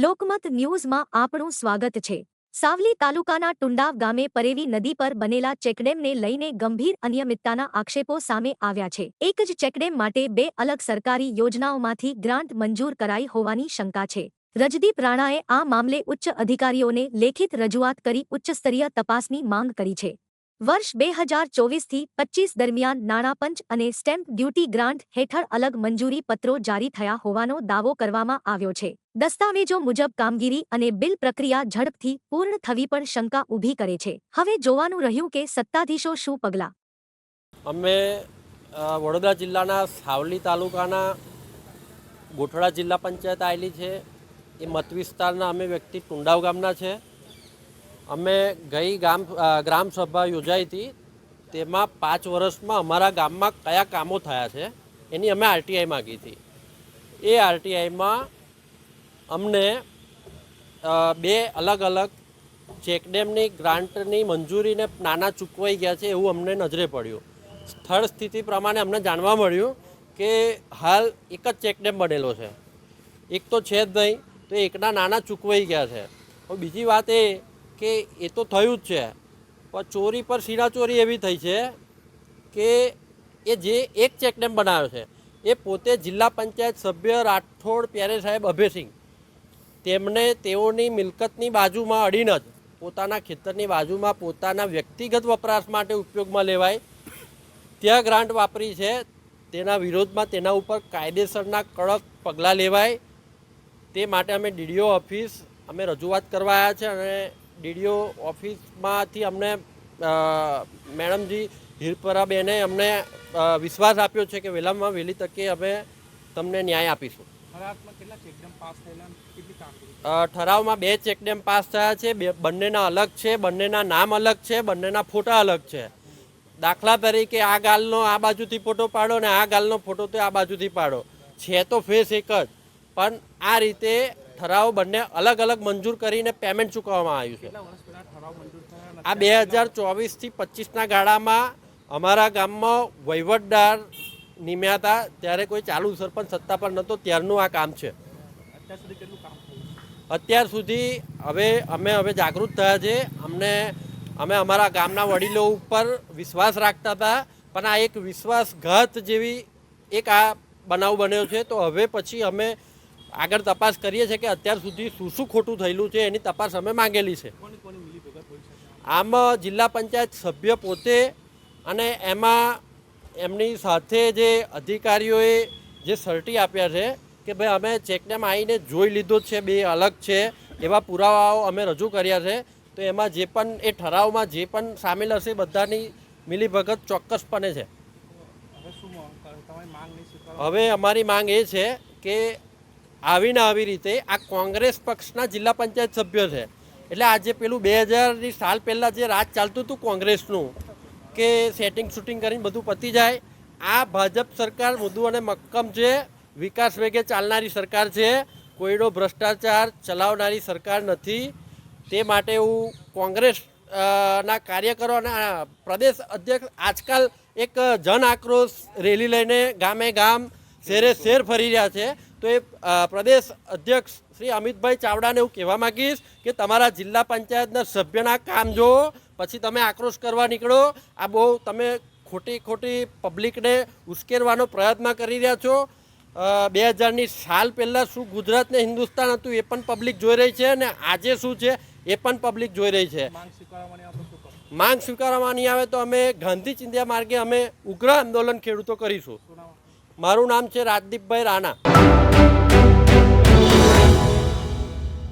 લોકમત ન્યૂઝમાં આપણું સ્વાગત છે. સાવલી તાલુકાના ટુંડાવ ગામે પરેવી નદી પર બનેલા ચેકડેમને લઈને ગંભીર અનિયમિતતાના આક્ષેપો સામે આવ્યા છે. એક જ ચેકડેમ માટે બે અલગ સરકારી યોજનાઓમાંથી ગ્રાન્ટ મંજૂર કરાઈ હોવાની શંકા છે. રજદીપ રાણાએ આ મામલે ઉચ્ચ અધિકારીઓને લેખિત રજૂઆત કરી ઉચ્ચસ્તરીય તપાસની માંગ કરી છે. વર્ષ બે હજાર ચોવીસથી પચ્ચીસ દરમિયાન નાણાપંચ અને સ્ટેમ્પ ડ્યુટી ગ્રાન્ટ હેઠળ અલગ મંજૂરી પત્રો જારી થયા હોવાનો દાવો કરવામાં આવ્યો છે. દસ્તાવેજો મુજબ કામગીરી અને બિલ પ્રક્રિયા ઝડપથી પૂર્ણ થવી પણ શંકા ઊભી કરે છે. હવે જોવાનું રહ્યું કે સત્તાધીશો શું પગલાં? અમે વડોદરા જિલ્લાના સાવલી તાલુકાના ગોઠડા જિલ્લા પંચાયત આવેલી છે. એ મત વિસ્તારના અમે વ્યક્તિ ટુંડાવ ગામના છે. અમે ગઈ ગામ ગ્રામ સભા યોજાઈ હતી. તેમાં પાંચ વર્ષમાં અમારા ગામમાં કયા કામો થયા છે, એની અમે આરટીઆઈ માગી હતી. એ આરટીઆઈમાં અમને બે અલગ અલગ ચેકડેમની ગ્રાન્ટની મંજૂરીને નાના ચૂકવાઈ ગયા છે એવું અમને નજરે પડ્યું. સ્થળ સ્થિતિ પ્રમાણે અમને જાણવા મળ્યું કે હાલ એક જ ચેકડેમ બનેલો છે. એક તો છે જ નહીં, તો એકના નાના ચૂકવાઈ ગયા છે. બીજી વાત એ કે એ તો થયું જ છે. પણ ચોરી પર શીરાચોરી ચોરી એવી થઈ છે કે એ જે એક ચેકડેમ બનાવ્યો છે, એ પોતે જિલ્લા પંચાયત સભ્ય રાઠોડ પ્યારે સાહેબ અભયસિંહ તેમણે તેઓની મિલકતની બાજુમાં અડીને જ, પોતાના ખેતરની બાજુમાં પોતાના વ્યક્તિગત વપરાશ માટે ઉપયોગમાં લેવાય, ત્યાં ગ્રાન્ટ વાપરી છે, તેના વિરોધમાં તેના ઉપર કાયદેસરના કડક પગલાં લેવાય, તે માટે અમે ડીડીઓ ઓફિસ અમે રજૂઆત કરવા આવ્યા છે અને ડીડીઓ ઓફિસમાંથી અમને મેડમજી હિરપરાબેને અમને વિશ્વાસ આપ્યો છે કે વહેલામાં વહેલી તકે અમે તમને ન્યાય આપીશું. અને ઠરાવમાં બે ચેકડેમ પાસ થયા છે બે બંનેના અલગ છે બંનેના નામ અલગ છે બંનેના ફોટા અલગ છે. દાખલા તરીકે આ ગાલનો આ બાજુથી ફોટો પાડો ને આ ગાલનો ફોટો તો આ બાજુથી પાડો. છે તો ફેસ એક જ પણ આ રીતે ઠરાવ બંને અલગ અલગ મંજૂર કરીને પેમેન્ટ ચૂકવવામાં આવ્યું છે. આ બે હજાર ચોવીસથી પચીસના ગાળામાં અમારા ગામમાં વહીવટદાર નિમ્યા હતા. ત્યારે કોઈ ચાલુ સરપંચ સત્તા પર નહોતો. ત્યારનું આ કામ છે. અત્યાર સુધી હવે અમે હવે જાગૃત થયા છે. અમને અમે અમારા ગામના વડીલો ઉપર વિશ્વાસ રાખતા હતા. પણ આ એક વિશ્વાસઘાત જેવી એક આ બનાવ બન્યો છે. તો હવે પછી અમે આગળ તપાસ કરીએ છીએ કે અત્યાર સુધી શું શું ખોટું થયેલું છે એની તપાસ અમે માંગેલી છે. આમ જિલ્લા પંચાયત સભ્ય પોતે અને એમાં એમની સાથે જે અધિકારીઓએ જે સર્ટી આપ્યા છે કે ભાઈ અમે ચેકડેમ આવીને જોઈ લીધો છે બે અલગ છે એવા પુરાવાઓ અમે રજૂ કર્યા છે. તો એમાં જે પણ એ ઠરાવમાં જે પણ સામેલ હશે બધાની મિલીભગત ચોક્કસપણે છે. હવે અમારી માંગ એ છે કે આવીને આવી રીતે આ કોંગ્રેસ પક્ષના જિલ્લા પંચાયત સભ્ય છે. એટલે આજે પેલું બે હજારની સાલ પહેલાં જે રાજ ચાલતું હતું કોંગ્રેસનું, કે સેટિંગ શૂટિંગ કરીને બધું પતી જાય, આ ભાજપ સરકાર મૃદુ અને મક્કમ છે. વિકાસ વેગે ચાલનારી સરકાર છે. કોઈનો ભ્રષ્ટાચાર ચલાવનારી સરકાર નથી. તે માટે હું કોંગ્રેસ ના કાર્યકરો અને પ્રદેશ અધ્યક્ષ આજકાલ એક જન આક્રોશ રેલી લઈને ગામે ગામ શેરે શેર ફરી રહ્યા છે. તો એ પ્રદેશ અધ્યક્ષ શ્રી અમિતભાઈ ચાવડાને હું કહેવા માંગીશ કે તમારા જિલ્લા પંચાયતના સભ્યના કામ જો પછી તમે આક્રોશ કરવા નીકળો. આ બહુ તમે ખોટી ખોટી પબ્લિકને ઉશ્કેરવાનો પ્રયત્ન કરી રહ્યા છો. બે હજારની સાલ પહેલાં શું ગુજરાતને હિન્દુસ્તાન હતું એ પણ પબ્લિક જોઈ રહી છે અને આજે શું છે એ પણ પબ્લિક જોઈ રહી છે. માંગ સ્વીકારવા નહીં આપણે શું કરો માંગ સ્વીકારવામાં નહીં આવે તો અમે ગાંધી ચિંધ્યા માર્ગે અમે ઉગ્ર આંદોલન ખેડૂતો કરીશું. મારું નામ છે રાજદીપભાઈ રાણા.